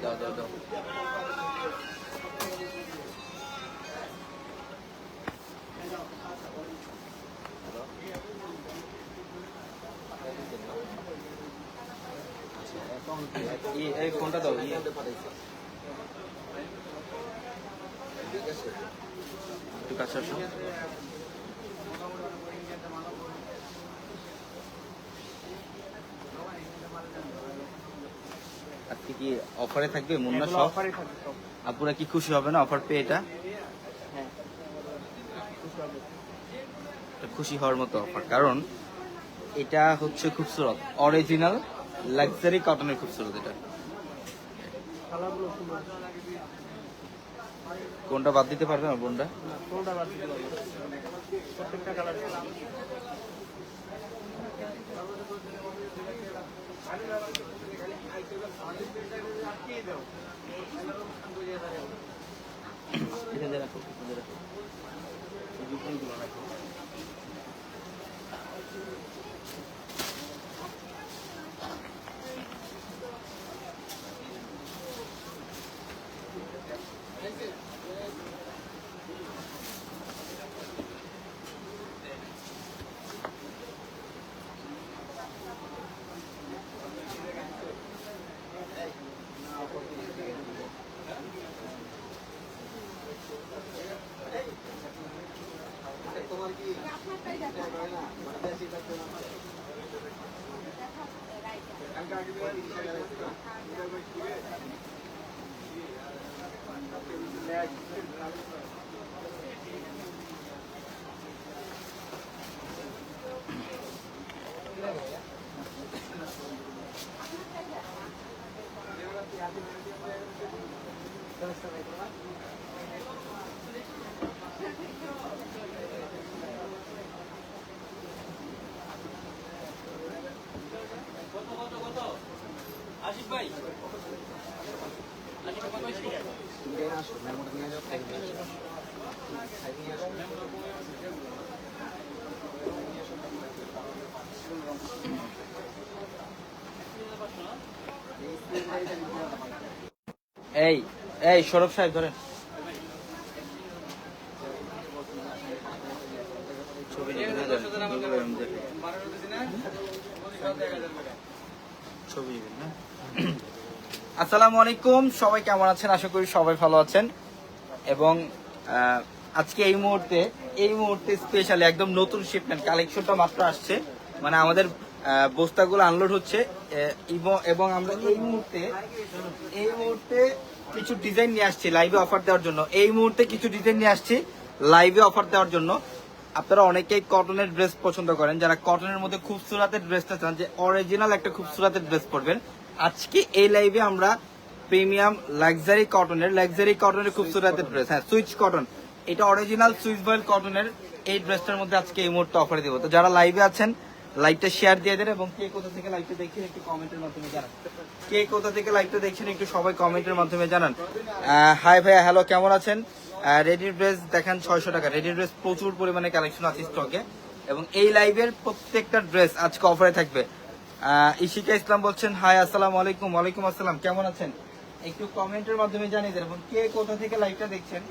দাও দাও দাও ই- এই ফোনটা দাও ই- একটু কাছে আসো আজকে কি অফারে থাকবে? মুন্না সব থাকবে সব। আপুরা কি খুশি হবে না অফার পেয়ে এটা? হ্যাঁ। খুশি। এটা খুশি হওয়ার মতো অফার কারণ এটা হচ্ছে খুবসুরত। অরিজিনাল লাক্সারি কটনের খুবসুরত এটা। কোনটা বাদ দিতে পারবে না কোনটা প্রত্যেকটা এখানে রাখো এখানে রাখো এই জুতোগুলো এই এই সৌরভ সাহেব ধরেন ছবি নিবেন না ধরেন। ছবি নিবেন না আসসালামু আলাইকুম। সবাই কেমন আছেন? আশা করি সবাই ভালো আছেন। এবং আজকে এই মুহূর্তে এই মুহূর্তে স্পেশালি একদম নতুন শিপমেন্ট কালেকশনটা মাত্র আসছে। মানে আমাদের বস্তাগুলো আনলোড হচ্ছে। এবং- আমরা এই মুহূর্তে এই মুহূর্তে কিছু ডিজাইন নিয়ে আসছি লাইভে অফার দেওয়ার জন্য। এই মুহূর্তে কিছু ডিজাইন নিয়ে আসছি লাইভে অফার দেওয়ার জন্য। আপনারা অনেকেই কটনের ড্রেস পছন্দ করেন। যারা কটনের মধ্যে খুব সুরাতের ড্রেসটা চান, যে অরিজিনাল একটা খুব সুরাতের ড্রেস পরবেন আজকে এই লাইভে আমরা প্রিমিয়াম লাক্সারি কটনের লাক্সারি কটনের খুব সুরাতের ড্রেস হ্যাঁ সুইচ কটন এটা অরিজিনাল সুইচ বয়েল কটনের এই ড্রেসটার মধ্যে আজকে এই মুহূর্তে অফারে দেবো। তো যারা লাইভে আছেন লাইভটা শেয়ার দিয়ে দেন এবং কে কোথা থেকে লাইভটা দেখছেন একটু কমেন্টের মাধ্যমে জানান। কে কোথা থেকে লাইভটা দেখছেন একটু সবাই কমেন্টের মাধ্যমে জানান। হাই ভাইয়া হ্যালো কেমন আছেন? রেডি ড্রেস দেখেন ছয়শো টাকা। রেডি ড্রেস প্রচুর পরিমাণে কালেকশন আছে স্টকে এবং এই লাইভের প্রত্যেকটা ড্রেস আজকে অফারে থাকবে। ইশিকা ইসলাম বলছেন, হাই, আসসালামু আলাইকুম, ওয়ালাইকুম আসসালাম, কেমন আছেন? একটু কমেন্টের মাধ্যমে জানিয়ে দেন এবং কে কোথা থেকে লাইভটা দেখছেন,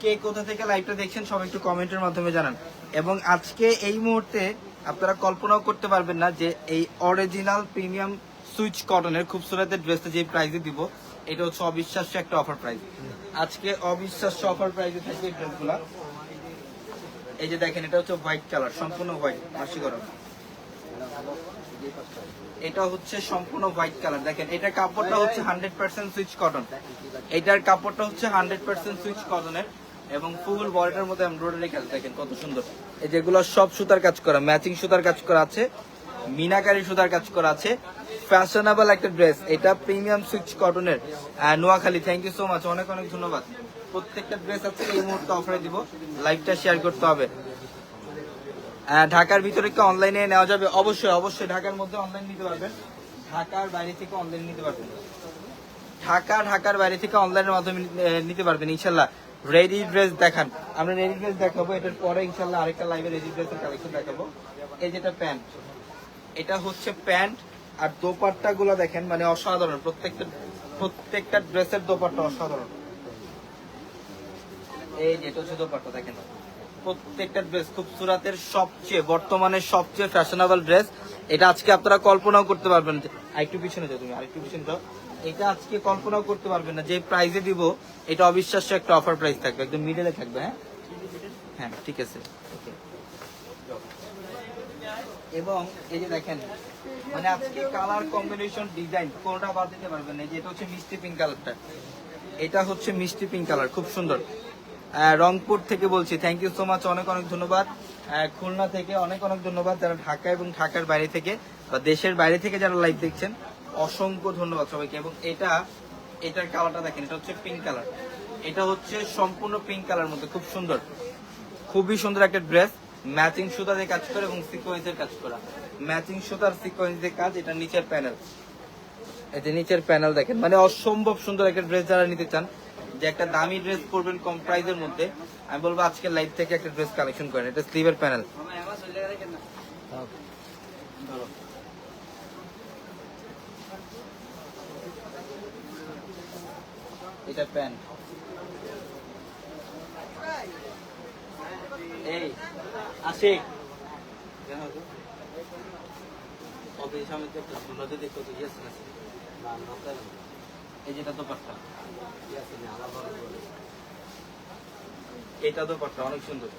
কে কোথা থেকে লাইভটা দেখছেন সবাই একটু কমেন্টের মাধ্যমে জানান। এবং আজকে এই মুহূর্তে আপনারা কল্পনাও করতে পারবেন না যে এই অরিজিনাল প্রিমিয়াম সুইচ কটনের খুবসুরতের ড্রেসটা যে প্রাইসে দিব, এটা হচ্ছে অবিশ্বাস্য একটা অফার প্রাইস আজকে অবিশ্বাস্য অফার প্রাইসে থাকবে এই ড্রেসগুলা এই যে দেখেন, এটা হচ্ছে হোয়াইট কালার সম্পূর্ণ হোয়াইট মাসি গরম। এটা হচ্ছে সম্পূর্ণ হোয়াইট কালার দেখেন, এটার কাপড়টা হচ্ছে হান্ড্রেড পার্সেন্ট সুইচ কটন এটার কাপড়টা হচ্ছে হান্ড্রেড পার্সেন্ট সুইচ কটনের এবং ফুল বডিটার মধ্যে এমব্রয়ডারি কাজ দেখেন কত সুন্দর। এই যেগুলো সব সুতার কাজ করা ম্যাচিং সুতার কাজ করা আছে, মিনাকারি সুতার কাজ করা আছে। ফ্যাশনেবল একটা ড্রেস এটা প্রিমিয়াম সুইচ কটনের Noakhali thank you so much অনেক অনেক ধন্যবাদ। প্রত্যেকটা ড্রেস আছে এই মুহূর্তে অফারে দিব। লাইভটা শেয়ার করতে হবে। ঢাকার ভিতরে কি অনলাইনে নেওয়া যাবে? অবশ্যই অবশ্যই ঢাকার মধ্যে অনলাইন নিতে পারবেন। ঢাকার বাইরে থেকে অনলাইন নিতে পারবেন। ঢাকা, ঢাকার বাইরে থেকে অনলাইনের মাধ্যমে নিতে পারবেন, ইনশাল্লাহ। রেডি ড্রেস দেখান। আমরা রেডি ড্রেস দেখাবো, এটার পরে ইনশাল্লাহ আরেকটা লাইভে রেডি ড্রেসের কালেকশন দেখাবো। এই যেটা প্যান্ট এটা হচ্ছে প্যান্ট আর দোপাট্টা গুলো দেখেন মানে অসাধারণ। প্রত্যেকটা প্রত্যেকটা ড্রেসের দোপাট্টা অসাধারণ। এই যে, এটা হচ্ছে দোপাট্টা, দেখেন। প্রত্যেকটা ড্রেস খুব সুরাতের সবচেয়ে, বর্তমানে সবচেয়ে ফ্যাশনেবল ড্রেস এটা আজকে আপনারা কল্পনাও করতে পারবেন আরেকটু পিছনে যাও তুমি, আরেকটু পিছনে যাও। এটা আজকে কল্পনাও করতে পারবেন না। যে প্রাইজে দিব, এটা অবিশ্বাস্য একটা অফার প্রাইস থাকবে। একদম মিডলে থাকবে হ্যাঁ? হ্যাঁ ঠিক আছে। Okay. এবং এই যে দেখেন মানে আজকে কালার কম্বিনেশন ডিজাইন কোনটা বাদ দিতে পারবেন না। এই যে এটা হচ্ছে মিষ্টি পিঙ্ক কালারটা এটা হচ্ছে মিষ্টি পিঙ্ক কালার খুব সুন্দর। রংপুর থেকে বলছি। থ্যাংক ইউ সো মাচ অনেক অনেক ধন্যবাদ। খুলনা থেকে অনেক অনেক ধন্যবাদ যারা ঢাকা এবং ঢাকার বাইরে থেকে বা দেশের বাইরে থেকে যারা লাইভ দেখছেন। অসংখ্য ধন্যবাদ সবাইকে। এবং এটা, এটার কালারটা দেখেন, এটা হচ্ছে পিঙ্ক কালার এটা হচ্ছে সম্পূর্ণ পিঙ্ক কালার মধ্যে, খুব সুন্দর। খুবই সুন্দর একটা ড্রেস ম্যাচিং সুতা দিয়ে কাজ করে এবং সিকোয়েন্সের কাজ করা। ম্যাচিং সুতার সিকোয়েন্স দিয়ে কাজ, এটা নিচের প্যানেল এই যে নিচের প্যানেল দেখেন। মানে অসম্ভব সুন্দর একটা ড্রেস যারা নিতে চান। যে একটা দামি ড্রেস পরবেন কম প্রাইসের মধ্যে, আমি বলব আজকে লাইভ থেকে একটা ড্রেস কালেকশন করেন, এটা স্লিভের প্যানেল এটা প্যান্ট। এই, আশিক। অফিস সামনে তো একটা দেখতে তো ইয়েস না? এই যেটা তো পাট্টা এটা তো পাট্টা অনেক সুন্দর।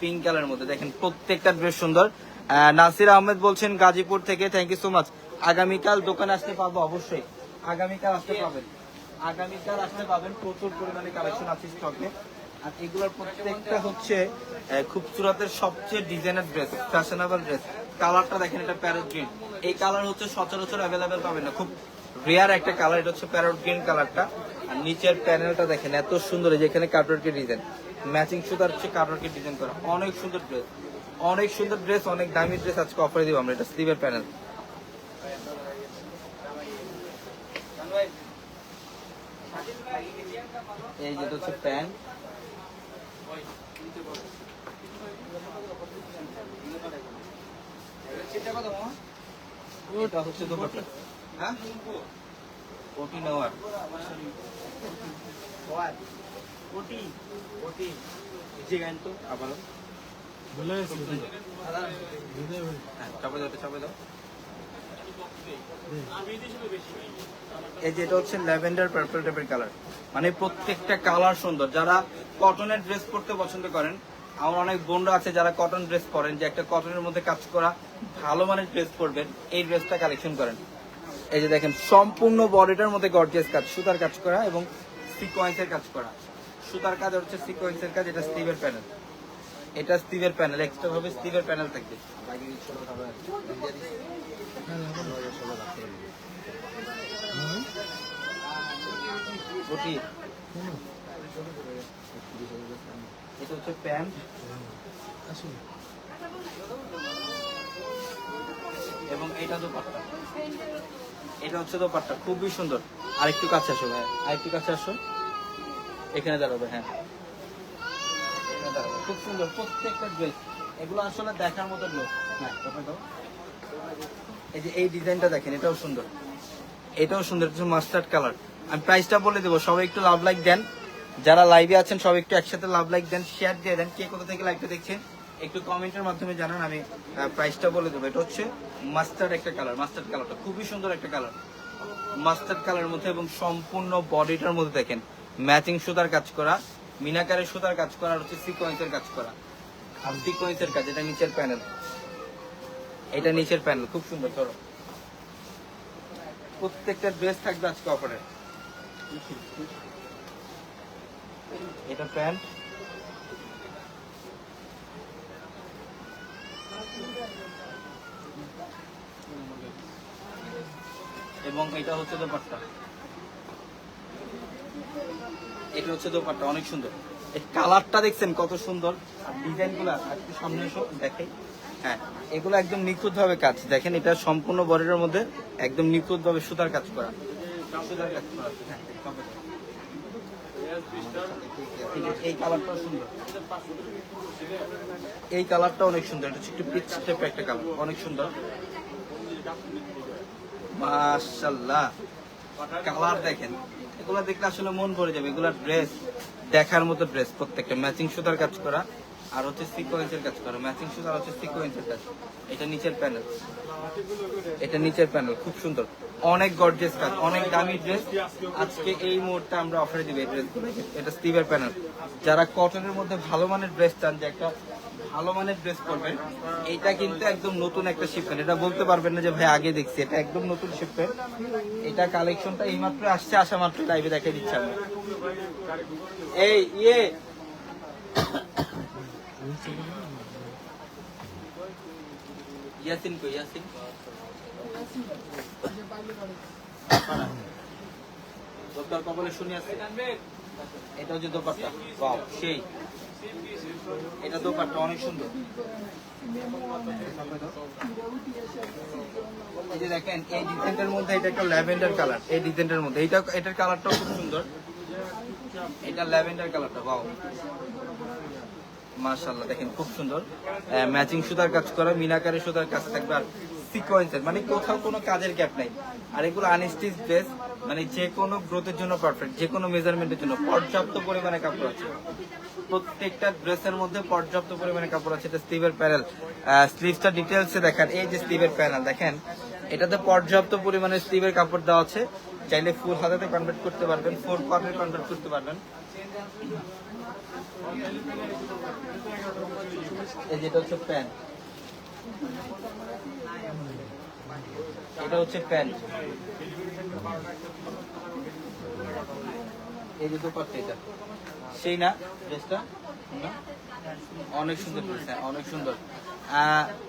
পিঙ্ক কালারের মধ্যে। দেখেন প্রত্যেকটা ড্রেস সুন্দর। নাসির আহমেদ বলছেন গাজীপুর থেকে থ্যাংক ইউ সো মাচ আগামীকাল দোকানে আসতে পাবো অবশ্যই। আগামীকাল আসতে পাবেন আগামীকাল আসতে পাবেন প্রচুর পরিমাণে কালেকশন আছে স্টকে আর এগুলোর প্রত্যেকটা হচ্ছে আহ, খুব সুরাতের সবচেয়ে ডিজাইনার ড্রেস ফ্যাশনেবল ড্রেস কালারটা দেখেন এটা প্যারোট গ্রিন এই কালার হচ্ছে সচরাচর অ্যাভেলেবেল পাবেন না। খুব রেয়ার একটা কালার, এটা হচ্ছে প্যারোট গ্রিন কালারটা। আর নিচের প্যানেলটা দেখেন, এত সুন্দর এই যে এখানে কাটওয়ার্কের ডিজাইন ম্যাচিং সুতার হচ্ছে কাটওয়ার্কের ডিজাইন করা। অনেক সুন্দর ড্রেস অনেক সুন্দর ড্রেস অনেক দামি ড্রেস আজকে অফারে দিব আমরা, এটা স্লিভের প্যানেল এই যেটা হচ্ছে প্যান্ট এটা হচ্ছে দোপাট্টা। হ্যাঁ? ওটি নেওয়ার ওটি ওটি যে গান তো আবারও। ভুলে গেছি চাপে দাও চাপে দাও। এই দেশে যে এটা হচ্ছে ল্যাভেন্ডার পার্পল টাইপের কালার। মানে প্রত্যেকটা কালার সুন্দর। যারা কটনের ড্রেস পরতে পছন্দ করেন আমার অনেক বোনরা আছে যারা কটন ড্রেস পরেন যে একটা কটনের মধ্যে কাজ করা ভালো মানের ড্রেস পরবেন এই ড্রেসটা কালেকশন করেন। এই যে দেখেন, সম্পূর্ণ বডিটার মধ্যে গর্জিয়াস কাজ, সুতার কাজ করা এবং সিকোয়েন্সের কাজ করা। সুতার কাজ হচ্ছে সিকোয়েন্সের কাজ, এটা স্টিভের প্যানেল এটা স্টিভের প্যানেল এক্সট্রা ভাবে স্টিভের প্যানেল থাকবে। এটা হচ্ছে প্যান্ট এবং এটা দোপাট্টা এটা হচ্ছে দোপাট্টা, খুবই সুন্দর। আরেকটু কাছে আসো ভাই, আরেকটু কাছে আসো। এখানে দাঁড়াবে হ্যাঁ। খুব সুন্দর, প্রত্যেকটা ড্রেস এগুলো আসলে দেখার মতো ড্রেস হ্যাঁ এই যে এই ডিজাইনটা দেখেন, এটাও সুন্দর। এটাও সুন্দর, এটা মাস্টার্ড কালার আমি প্রাইসটা বলে দেবো, সবাই একটু লাভ লাইক দেন। যারা লাইভে আছেন, সবাই একটু একসাথে লাভ লাইক দেন শেয়ার দিয়ে দেন। কে কোথা থেকে লাইভটা দেখছেন? একটু কমেন্টের মাধ্যমে জানান, আমি প্রাইসটা বলে দেবো। এটা হচ্ছে মাস্টার্ড একটা কালার মাস্টার্ড কালারটা খুবই সুন্দর একটা কালার মাস্টার্ড কালারের মধ্যে এবং সম্পূর্ণ বডিটার মধ্যে দেখেন ম্যাচিং সুতার কাজ করা, মিনাকারের সুতার কাজ করা, আর হচ্ছে সিকোয়েন্সের কাজ করা। আর সিকোয়েন্সের কাজ, এটা নিচের প্যানেল এটা নিচের প্যানেল খুব সুন্দর, ধরো। প্রত্যেকটা ড্রেস থাকবে আজকে অফারে এটা প্যান্ট এবং এটা হচ্ছে দোপাট্টা। এটা হচ্ছে দোপাট্টা অনেক সুন্দর। এই কালারটা দেখছেন কত সুন্দর। আর ডিজাইনগুলো একটু সামনে দেখাই হ্যাঁ এগুলো একদম নিখুঁত ভাবে কাজ। দেখেন এটা সম্পূর্ণ বডির মধ্যে একদম নিখুঁত ভাবে সুতার কাজ করা। সুতার কাজ করা হ্যাঁ, এই কালারটা অনেক সুন্দর। এটা একটু পিচ টাইপ একটা কালার। অনেক সুন্দর। মাশাল্লাহ কালার দেখেন। এগুলা দেখলে আসলে মন ভরে যাবে। এগুলা ড্রেস দেখার মতো ড্রেস প্রত্যেকটা। ম্যাচিং সুতার কাজ করা। আর হচ্ছে সিকোয়েন্সের কাজ করা ম্যাচিং শুজ আর হচ্ছে সিকোয়েন্সের কাজ। এটা নিচের প্যানেল এটা নিচের প্যানেল খুব সুন্দর। অনেক গর্জেস কাজ, অনেক দামি ড্রেস আজকে এই মুহূর্তে আমরা অফারে দিব এই ড্রেসগুলো এটা স্টিভের প্যানেল যারা কটনের মধ্যে ভালো মানের ড্রেস চান, যে একটা ভালো মানের ড্রেস করবেন এটা কিন্তু একদম নতুন একটা শিপমেন্ট এটা বলতে পারবেন না যে, ভাই, আগে দেখছি। এটা একদম নতুন শিপমেন্ট এটা কালেকশনটা এইমাত্র আসছে, আসা মাত্র লাইভে দেখে দিচ্ছি আমি এই ইয়ে! ইয়াসিন কই ইয়াসিন? কবলে শুনি আছে। এটা হচ্ছে দোপাট্টা। সেই। এটা দোপাট্টা অনেক সুন্দর। এই যে দেখেন এই ডিজাইনটার মধ্যে এটা একটা ল্যাভেন্ডার কালার। এই ডিজাইনটার মধ্যে। এটার কালারটাও খুব সুন্দর। এটা ল্যাভেন্ডার কালারটা বাহ। মাশাআল্লাহ, দেখেন খুব সুন্দর। ম্যাচিং সুতার কাজ করা মিনাকারি সুতার কাজ থাকবে আর সিকোয়েন্সের মানে কোথাও কোনো কাজের গ্যাপ নাই। আর এগুলো আনস্টিচ ড্রেস মানে যে কোনো গ্রোথের জন্য পারফেক্ট যে কোনো মেজারমেন্টের জন্য। পর্যাপ্ত পরিমাণে কাপড় আছে। প্রত্যেকটা ড্রেসের মধ্যে পর্যাপ্ত পরিমাণে কাপড় আছে। এটা স্লিভের প্যানেল স্লিভসটা ডিটেলসে দেখান। এই যে স্লিভের প্যানেল দেখেন, এটাতে পর্যাপ্ত পরিমাণে স্লিভের কাপড় দেওয়া আছে। চাইলে ফুল হাতাতে কনভার্ট করতে পারবেন ফোর কোয়ার্টারে কনভার্ট করতে পারবেন। এই যেটা হচ্ছে প্যান্ট এটা হচ্ছে প্যান্ট এই যে দোপাট্টা এটা। সেই না, ড্রেসটা? অনেক সুন্দর ড্রেস হ্যাঁ অনেক সুন্দর।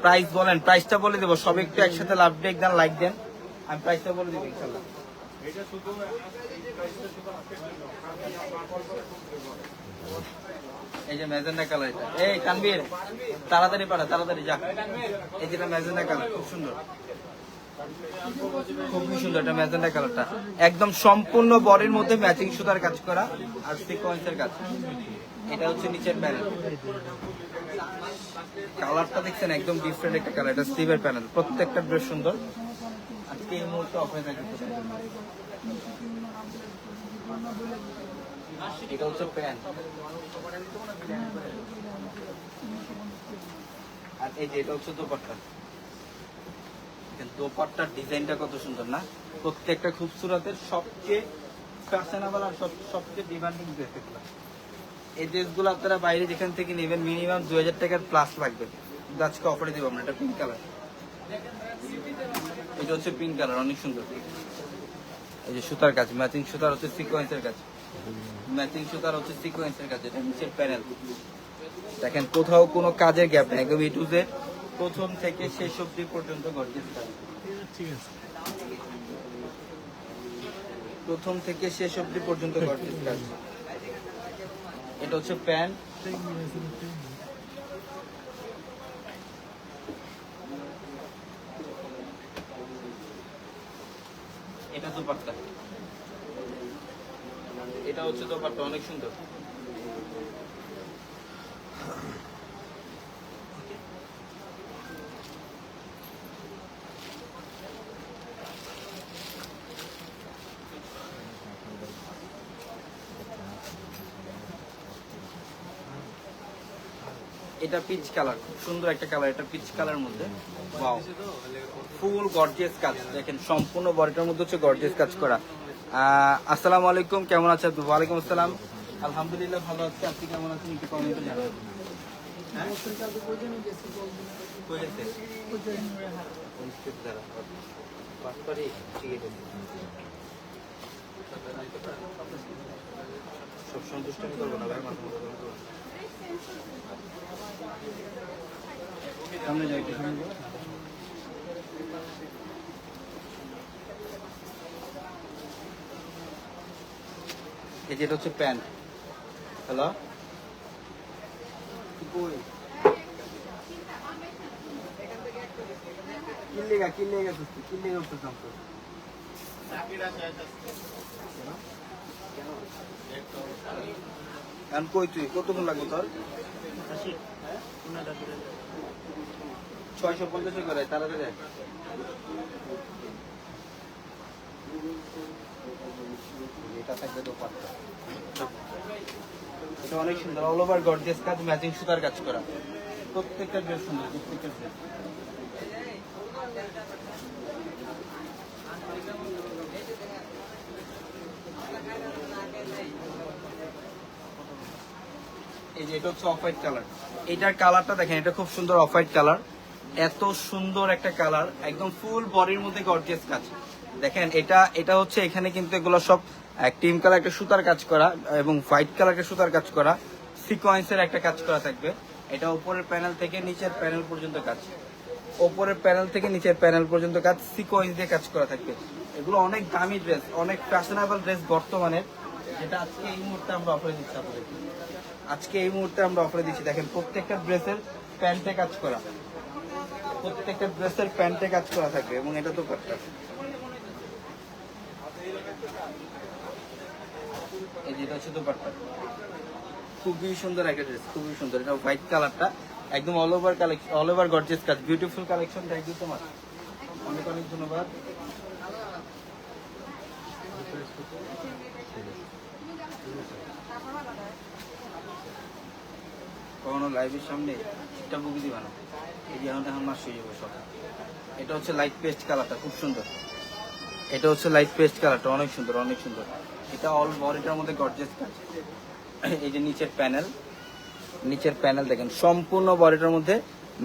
প্রাইস বলেন প্রাইসটা বলে দেবো। সব একটু একসাথে লাভ ব্রেক দেন লাইক দেন। আমি প্রাইসটা বলে দেবো, ইনশাল্লাহ। এই যে ম্যাজেন্ডা কালার এটা। এই কানবীর তাড়াতাড়ি পাড়া তাড়াতাড়ি যা। এই যেটা ম্যাজেন্ডা কালার, খুব সুন্দর। খুবই সুন্দর এটা ম্যাজেন্ডা কালারটা। একদম সম্পূর্ণ বডির মধ্যে ম্যাচিং সুতার কাজ করা আর সিকোয়েন্সের কাজ। এটা হচ্ছে নিচের প্যানেল কালারটা দেখছেন একদম ডিফারেন্ট একটা কালার, এটা স্টিভের প্যানেল প্রত্যেকটা ড্রেস সুন্দর। আজকে এই মুহূর্তে অফারে থাকে এটা হচ্ছে প্যান্ট আর এই যে এটা হচ্ছে দোপাট্টা। দোপাট্টার ডিজাইনটা কত সুন্দর, না? প্রত্যেকটা খুবসুরতের সবচেয়ে ফ্যাশনেবল আর সব- সবচেয়ে ডিমান্ডিং ড্রেস এগুলো। এই ড্রেসগুলো আপনারা বাইরে যেখান থেকে নেবেন মিনিমাম দু হাজার টাকার প্লাস লাগবে। আজকে অফারে দেবো আমরা, এটা পিঙ্ক কালার এটা হচ্ছে পিঙ্ক কালার অনেক সুন্দর। এই যে সুতার কাজ ম্যাচিং সুতার হচ্ছে সিকোয়েন্সের কাজ। ম্যাচিং সুতার হচ্ছে সিকোয়েন্সের কাজ, এটা নিচের প্যানেল দেখেন, কোথাও কোনো কাজের গ্যাপ নেই, একদম এ টু জেড প্রথম থেকে শেষ অবধি পর্যন্ত গর্জিয়াস কাজ প্রথম থেকে শেষ অবধি পর্যন্ত গর্জিয়াস কাজ এটা হচ্ছে প্যান্ট। এটা দোপাট্টা। এটা হচ্ছে দোপাট্টা, অনেক সুন্দর। এটা পিচ কালার খুব সুন্দর একটা কালার এটা পিচ কালার মধ্যে। ফুল গর্জিয়াস কাজ। দেখেন, সম্পূর্ণ বডিটার মধ্যে হচ্ছে গর্জিয়াস কাজ করা। আসসালামু আলাইকুম কেমন আছেন আপনি? ওয়ালাইকুম আসসালাম আলহামদুলিল্লাহ ভালো আছি আপনি কেমন আছেন একটু কমেন্টে হ্যাঁ? আছে। সব সন্তুষ্ট আমি করব না ভাই মাথা। সামনে যাই এই যেটা হচ্ছে প্যান্ট হ্যালো? কিল্লেগা কিল্লেগা সুস্থ কিল্লেগা উঠতে চাম তো এখন কই তুই? কতক্ষণ লাগবে তোর? ছয়শো পঞ্চাশ করে তাড়াতাড়ি। এটা অনেক সুন্দর। অল ওভার কাজ ম্যাচিং সুতার কাজ করা। প্রত্যেকটা সুন্দর এই যে এটা হচ্ছে কালার কালারটা দেখেন, এটা খুব সুন্দর অফ হোয়াইট কালার এত সুন্দর একটা কালার একদম ফুল বডির মধ্যে গর্জিয়াস কাজ। দেখেন, এটা এটা হচ্ছে এখানে কিন্তু এগুলো সব ক্রিম কালার একটা সুতার কাজ করা এবং হোয়াইট কালার একটা সুতার কাজ করা সিকোয়েন্সের একটা কাজ করা থাকবে। এটা উপরের প্যানেল থেকে নিচের প্যানেল পর্যন্ত কাজ। ওপরের প্যানেল থেকে নিচের প্যানেল পর্যন্ত কাজ সিকোয়েন্স দিয়ে কাজ করা থাকবে। এগুলো অনেক দামি ড্রেস অনেক ফ্যাশনেবল ড্রেস বর্তমানের, যেটা আজকে এই মুহূর্তে আমরা অফারে দিচ্ছি আপনাদেরকে। আজকে এই মুহূর্তে আমরা অফারে দিচ্ছি। দেখেন, প্রত্যেকটা ড্রেসের প্যান্টে কাজ করা। প্রত্যেকটা ড্রেসের প্যান্টে কাজ করা থাকবে এবং এটা তো করতে এই যেটা হচ্ছে দোপাট্টা। খুবই সুন্দর ড্রেস খুবই সুন্দর। এটা হোয়াইট কালারটা একদম কালেকশন বিউটিফুল কালেকশন অনেক অনেক ধন্যবাদ। সামনে একটা বুকি দিবা এই যে এখন মাস হয়ে যাবে সব। এটা হচ্ছে লাইট পেস্ট কালারটা খুব সুন্দর। এটা হচ্ছে লাইট পেস্ট কালারটা অনেক সুন্দর অনেক সুন্দর। এটা অল বডিটার মধ্যে গর্জেস কাজ। এই যে নিচের প্যানেল নিচের প্যানেল দেখেন, সম্পূর্ণ বডিটার মধ্যে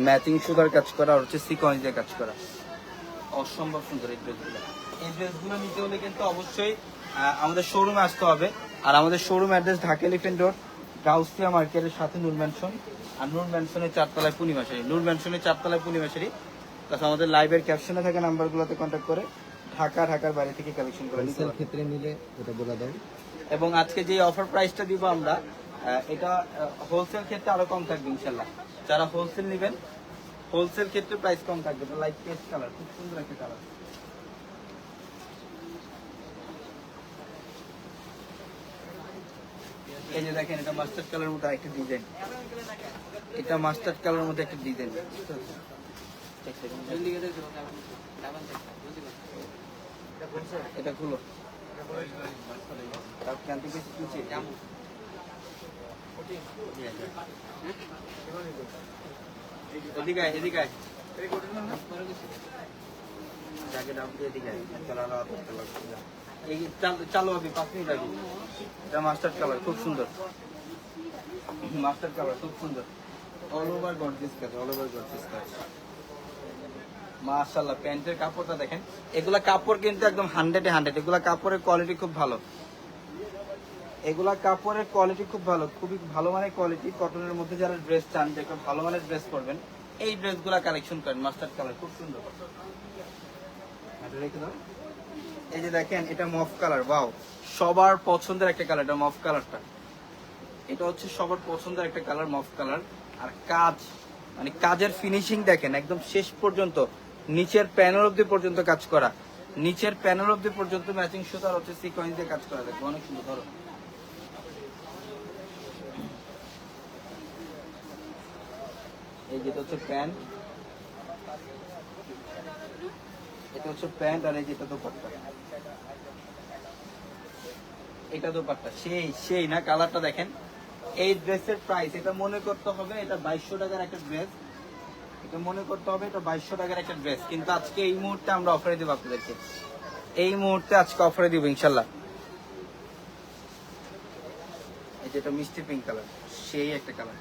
ম্যাচিং সুগার কাজ করা আর হচ্ছে সিকোয়েন্স দিয়ে কাজ করা। অসম্ভব সুন্দর এই ড্রেসগুলো এই ড্রেসগুলো নিতে হলে কিন্তু অবশ্যই আমাদের শোরুমে আসতে হবে। আর আমাদের showroom address Dhaka Elephant Road Gausia মার্কেটের সাথে নূর ম্যানশন আর নূর ম্যানশনের চারতলায় পূর্ণিমাশারি নূর ম্যানশনের চারতলায় পূর্ণিমাশারি তাছাড়া আমাদের লাইভের ক্যাপশনে থাকা নাম্বারগুলোতে কন্ট্যাক্ট করে ঢাকা ঢাকার বাইরে থেকে কালেকশন করে নিতে ক্ষেত্রে নিলে ওটা বলে দাও। এবং আজকে যে অফার প্রাইসটা দিব আমরা এটা হোলসেল ক্ষেত্রে আরও কম থাকবে ইনশাল্লাহ যারা হোলসেল নেবেন হোলসেল ক্ষেত্রে প্রাইস কম থাকবে। লাইট পেস্ট কালার খুব সুন্দর একটা কালার এই যে দেখেন এটা মাস্টার্ড কালার মধ্যে একটা ডিজাইন এটা মাস্টার্ড কালার মধ্যে একটা ডিজাইন এটা খুলো। এদিকে এদিকে আয়। জ্যাকেট আপনি এদিকে আয়। চলো, আলো হাতে চলো। এই চাল- হবে পাঁচ মিনিট আগে। এটা মাস্টার কালার খুব সুন্দর। মাস্টার কালার খুব সুন্দর। অল ওভার গর্জিস কাজ অল ওভার গর্জিস কাজ। মাশাল্লাহ প্যান্টের কাপড়টা দেখেন। এগুলা কাপড় কিন্তু একদম হান্ড্রেডে হান্ড্রেড এগুলা কাপড়ের কোয়ালিটি খুব ভালো। এগুলা কাপড়ের কোয়ালিটি খুব ভালো, খুবই ভালো মানের কোয়ালিটি কটনের মধ্যে যারা ড্রেস চান, যে একটা ভালো মানের ড্রেস করবেন এই ড্রেসগুলা কালেকশন করেন মাস্টার্ড কালার খুব সুন্দর। রেখে দাও। এই যে দেখেন, এটা মফ কালার বাও সবার পছন্দের একটা কালার এটা মফ কালারটা এটা হচ্ছে সবার পছন্দের একটা কালার মফ কালার আর কাজ মানে কাজের ফিনিশিং দেখেন, একদম শেষ পর্যন্ত। নিচের প্যানেল অব্দি পর্যন্ত কাজ করা। নিচের প্যানেল অব্দি পর্যন্ত ম্যাচিং সুতার হচ্ছে সিকোয়েন্স দিয়ে কাজ করা। দেখো, অনেক সুন্দর, ধরো। এই যেটা হচ্ছে প্যান্ট এটা হচ্ছে প্যান্ট আর এই যেটা দোপাট্টা। এটা দোপাট্টা, সেই সেই না কালারটা দেখেন। এই ড্রেসের প্রাইস এটা মনে করতে হবে, এটা বাইশশো টাকার একটা ড্রেস মনে করতে হবে এটা বাইশশো টাকার একটা ড্রেস কিন্তু আজকে এই মুহূর্তে আমরা অফারে দেবো আপনাদেরকে। এই মুহূর্তে আজকে অফারে দিব, ইনশাল্লাহ। যেটা মিষ্টি পিঙ্ক কালার সেই একটা কালার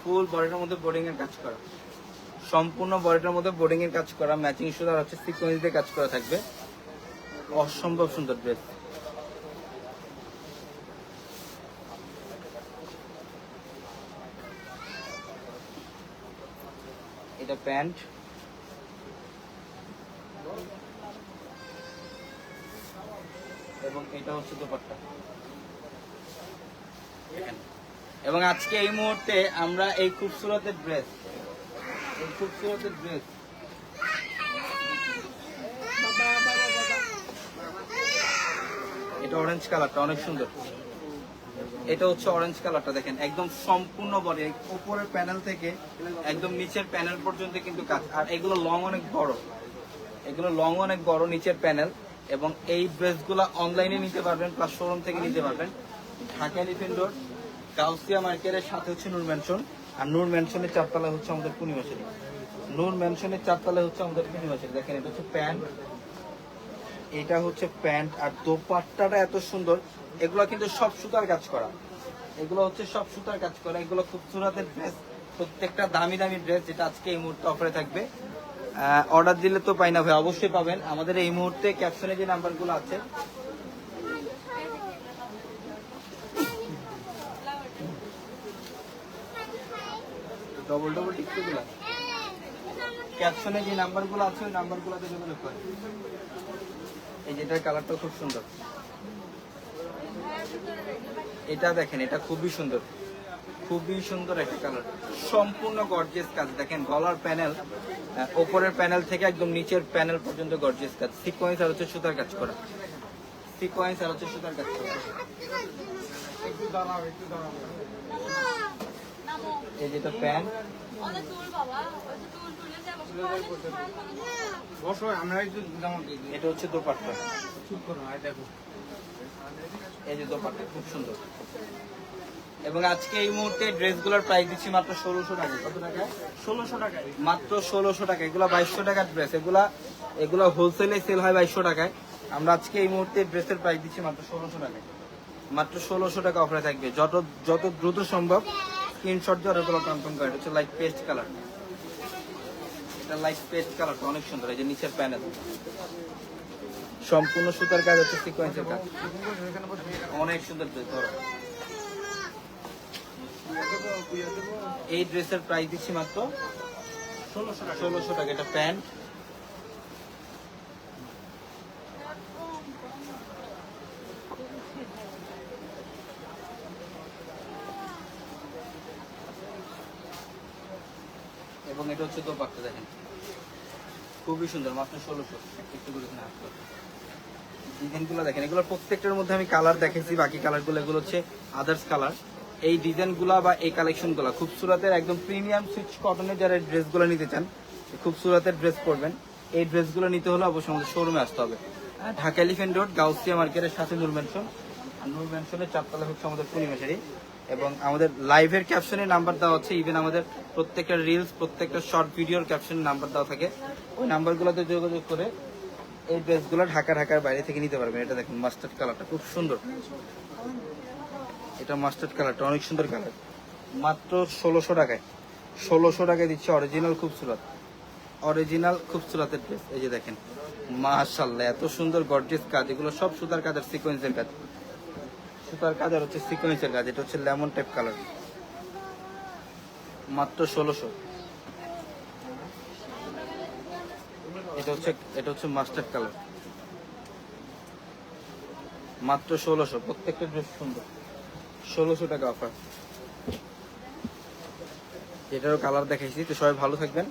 ফুল বডিটার মধ্যে বোর্ডিং এর কাজ করা। সম্পূর্ণ বডিটার মধ্যে বোর্ডিং এর কাজ করা ম্যাচিং সুতার হচ্ছে সিকোয়েন্স দিয়ে কাজ করা থাকবে। অসম্ভব সুন্দর ড্রেস এটা প্যান্ট। এবং এটা হচ্ছে দোপাট্টা। এবং আজকে এই মুহূর্তে আমরা এই খুবসুরতের ড্রেস এই খুবসুরতের ড্রেস এটা অরেঞ্জ কালারটা অনেক সুন্দর। এটা হচ্ছে অরেঞ্জ কালারটা দেখেন, একদম সম্পূর্ণ বডি উপরের প্যানেল থেকে একদম নিচের প্যানেল পর্যন্ত কিন্তু কাজ। আর এগুলো লং অনেক বড়। এগুলো লং অনেক বড় নিচের প্যানেল এবং এই ড্রেসগুলো অনলাইনে নিতে পারবেন প্লাস শোরুম থেকে নিতে পারবেন। ঢাকা এলিফেন্ট রোড গাউসিয়া মার্কেটের সাথে হচ্ছে নূর ম্যানশন আর নূর ম্যানশনের চারতলা হচ্ছে আমাদের পূর্ণিমাশারি নূর ম্যানশনের চারতলা হচ্ছে আমাদের পূর্ণিমাশারি দেখেন এটা হচ্ছে প্যান্ট এটা হচ্ছে প্যান্ট আর দোপাট্টাটা এত সুন্দর। এগুলো কিন্তু সব সুতার কাজ করা। এগুলো হচ্ছে সব সুতার কাজ করা। এগুলো খুব সুরাতের ড্রেস প্রত্যেকটা দামি দামি ড্রেস যেটা আজকে এই মুহূর্তে অফারে থাকবে। অর্ডার দিলে তো পাই না ভাই, অবশ্যই পাবেন। আমাদের এই মুহূর্তে ক্যাপশনে যে নাম্বারগুলো আছে। ডবল ডবল টিকটগুলো ক্যাপশনে যে নাম্বারগুলো আছে, ওই নাম্বারগুলোতে যোগাযোগ করেন। এই যেটার কালারটা খুব সুন্দর। এটা দেখেন এটা খুবই সুন্দর। খুবই সুন্দর একটা কালার সম্পূর্ণ গর্জিয়াস কাজ। দেখেন গলার প্যানেল ওপরের প্যানেল থেকে একদম নিচের প্যানেল পর্যন্ত গর্জিয়াস কাজ। সিকোয়েন্স আর হচ্ছে সুতার কাজ করা। সিকোয়েন্স আর হচ্ছে সুতার কাজ করা। এই যেটা প্যান্ট বসো আমরা একটু যেমন এটা হচ্ছে দোপাট্টা। চুপ করো আর দেখো। এই যে দোপাট্টা খুব সুন্দর। এবং আজকে এই মুহূর্তে ড্রেসগুলোর প্রাইস দিচ্ছি মাত্র ষোলোশো টাকা। কত টাকা? ষোলোশো টাকায় মাত্র ষোলোশো টাকা। এগুলো বাইশশো টাকার ড্রেস এগুলা এগুলো হোলসেলে সেল হয় বাইশশো টাকায়। আমরা আজকে এই মুহূর্তে ড্রেসের প্রাইস দিচ্ছি মাত্র ষোলোশো টাকায়। মাত্র ষোলোশো টাকা অফারে থাকবে। যত যত দ্রুত সম্ভব স্ক্রিনশট দিয়ে ওগুলো কনফার্ম করে। হচ্ছে লাইট পেস্ট কালার এটা লাইট পেস্ট কালারটা অনেক সুন্দর, এই যে নিচের প্যানেল সম্পূর্ণ সুতার কাজ হচ্ছে সিকোয়েন্সের কাজ। অনেক সুন্দর ধরো। এই ড্রেসের প্রাইস দিচ্ছি মাত্র ষোলোশো টাকা। এটা প্যান্ট এটা হচ্ছে দোপাট্টা, দেখেন। খুবই সুন্দর, মাত্র ষোলোশো। একটু করে আসতে ডিজাইনগুলো দেখেন, এগুলো প্রত্যেকটার মধ্যে আমি কালার দেখেছি, বাকি কালারগুলো এগুলো হচ্ছে আদার্স কালার এই ডিজাইনগুলো বা এই কালেকশনগুলো খুব সুরাতের একদম প্রিমিয়াম সুইচ কটনের যারা ড্রেসগুলো নিতে চান, খুব সুরাতের ড্রেস পরবেন। এই ড্রেসগুলো নিতে হলে অবশ্যই আমাদের শোরুমে আসতে হবে। ঢাকা এলিফেন্ট রোড, গাউসিয়া মার্কেটের সাথে নূর ম্যানশন আর নূর ম্যানশনের চারতলা হচ্ছে আমাদের পূর্ণিমাশারি এবং আমাদের লাইভের ক্যাপশনে নাম্বার দেওয়া হচ্ছে ইভেন আমাদের প্রত্যেকটা রিলস প্রত্যেকটা শর্ট ভিডিওর ক্যাপশনে নাম্বার দেওয়া থাকে। ওই নাম্বারগুলোতে যোগাযোগ করে এই ড্রেসগুলো ঢাকা, ঢাকার বাইরে থেকে নিতে পারবেন। এটা দেখুন মাস্টার্ড কালারটা খুব সুন্দর। এটা মাস্টার্ড কালারটা অনেক সুন্দর কালার মাত্র ষোলোশো টাকায়। ষোলোশো টাকায় দিচ্ছে অরিজিনাল খুবসুরত। অরিজিনাল খুবসুরতের ড্রেস এই যে দেখেন মাশাল্লাহ এত সুন্দর গর্জিয়াস কাজ। এগুলো সব সুতার কাজের সিকোয়েন্সের কাজ। সুতার কাজ আর হচ্ছে সিকোয়েন্সের কাজ, এটা হচ্ছে লেমন টাইপ কালার। মাত্র ষোলোশো। এটা হচ্ছে এটা হচ্ছে মাস্টার্ড কালার। মাত্র ষোলোশো, প্রত্যেকটা ড্রেস সুন্দর। ষোলোশো টাকা অফার এটারও কালার দেখাইছি, তো সবাই ভালো থাকবেন।